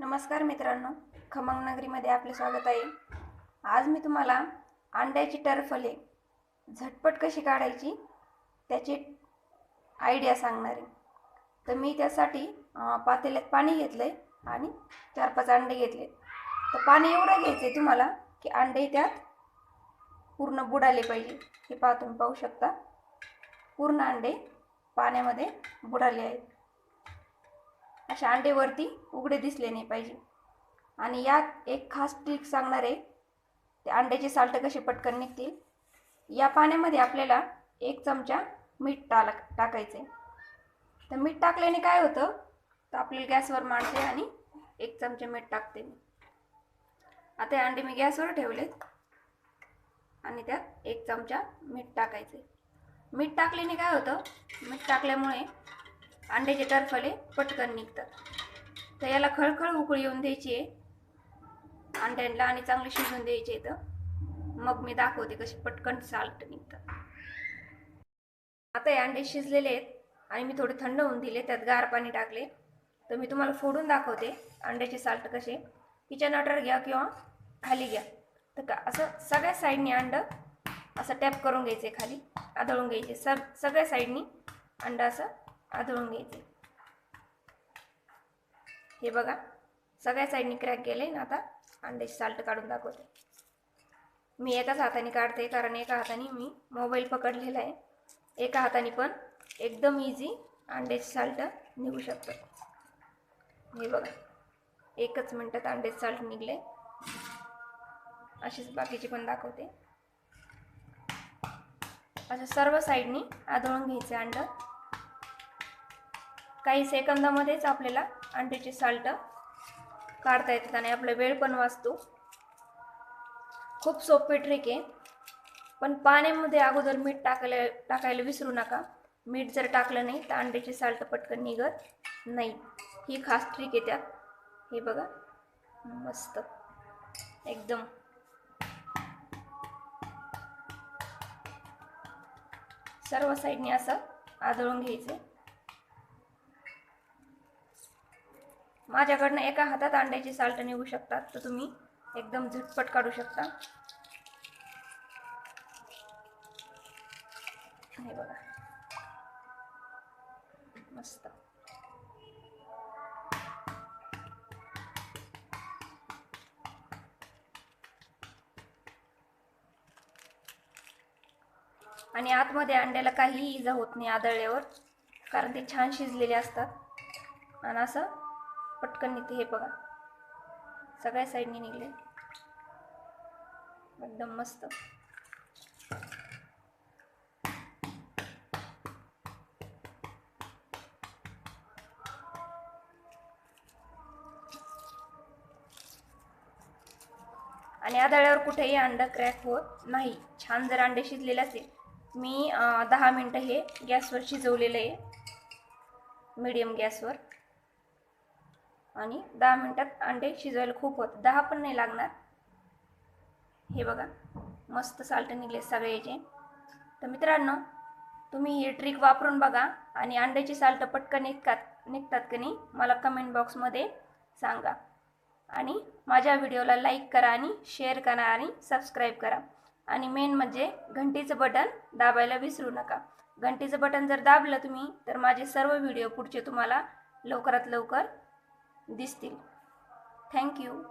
नमस्कार मित्रांनो खमंग नगरीमध्ये आपले स्वागत आहे. आज मी तुम्हाला अंड्याची टरफले झटपट कशी काढायची त्याची आयडिया सांगणार आहे. तर मी त्यासाठी पातेल्यात पाणी घेतलं आहे आणि चार पाच अंडे घेतले तर पाणी एवढं घ्यायचं आहे तुम्हाला की अंडे त्यात पूर्ण बुडाले पाहिजे. हे पहा तुम्ही पाहू शकता. पूर्ण अंडे पाण्यामध्ये बुडाले आहेत. अशा अंडेवरती उघडे दिसले नाही पाहिजे. आणि यात एक खास ट्रिक सांगणार आहे. ते अंड्याचे साल्ट कसे पटकन निघतील? या पाण्यामध्ये आपल्याला एक चमचा मीठ टाला टाकायचं आहे तर मीठ टाकल्याने काय होतं? तर आपल्याला गॅसवर मांडते आणि एक चमचे मीठ टाकते मी. आता हे अंडे मी गॅसवर ठेवलेत. आणि त्यात एक चमचा मीठ टाकायचे मीठ टाकल्याने काय होतं? मीठ टाकल्यामुळे अंड्याचे टरफले पटकन निघतात. तर याला खळखळ उकळी येऊन द्यायची आहे. अंड्यांना आणि चांगले शिजून द्यायचे तर. मग मी दाखवते कसे पटकन साल्ट निघतात. आता हे अंडे शिजलेले आहेत आणि मी थोडे थंड होऊन दिले त्यात गार पाणी टाकले. तर मी तुम्हाला फोडून दाखवते अंड्याचे साल्ट कसे किचन अटर घ्या किंवा खाली घ्या. तर का असं सगळ्या साईडनी अंडं असं टॅप करून घ्यायचे खाली आदळून घ्यायचे. सग सगळ्या साईडनी अंडं असं आदळून घ्यायचे. हे बघा सगळ्या साईडनी क्रॅक गेले ना आता अंड्याची साल्ट काढून दाखवते. मी एकाच हाताने काढते कारण एका हाताने मी मोबाईल पकडलेला आहे. एका हाताने पण एकदम इझी अंड्याची साल्ट निघू शकतो. हे बघा एकच मिनटात अंड्याचे साल्ट निघले. अशीच बाकीची पण दाखवते. अशा सर्व साईडनी आदळून घ्यायचे अंडं. काही सेकंदामध्येच आपल्याला अंड्याचे साल्ट काढता येतात आणि आपला वेळ पण वाचतो. खूप सोपे ट्रिक आहे. पण पाण्यामध्ये अगोदर मीठ टाकायला टाकायला विसरू नका. मीठ जर टाकलं नाही तर अंड्याचे साल्ट पटकन निघत नाही. ही खास ट्रिक आहे त्यात. हे बघा. मस्त. एकदम. सर्व साईडने असं आदळून घ्यायचं. माझ्याकडनं एका हातात अंड्याची साल्ट निघू शकतात तर तुम्ही एकदम झटपट काढू शकता. हे बघा. मस्त. आणि आतमध्ये अंड्याला काहीही इजा होत नाही आदळल्यावर कारण ते छान शिजलेले असतात. आणि असं पटकन निघते हे बघा. सगळ्या साईडनी निघले. एकदम मस्त. आणि आदळ्यावर कुठेही अंडं क्रॅक होत नाही. छान जर अंडे शिजलेले असेल मी दहा मिनटं हे गॅसवर शिजवलेलं आहे. मीडियम गॅसवर. आणि दहा मिनटात अंडे शिजवायला खूप होत. दहा पण नाही लागणार. हे बघा मस्त साल्ट निघले सगळे याचे. तर मित्रांनो तुम्ही ही ट्रिक वापरून बघा आणि अंड्याची साल्ट पटकन निघतात निघतात की नाही मला कमेंट बॉक्समध्ये सांगा. आणि माझ्या व्हिडिओला लाईक करा आणि शेअर करा आणि सबस्क्राईब करा. आणि मेन म्हणजे घंटीचं बटन दाबायला विसरू नका. घंटीचं बटन जर दाबलं तुम्ही तर माझे सर्व व्हिडिओ पुढचे तुम्हाला लवकरात लवकर this thing. Thank you.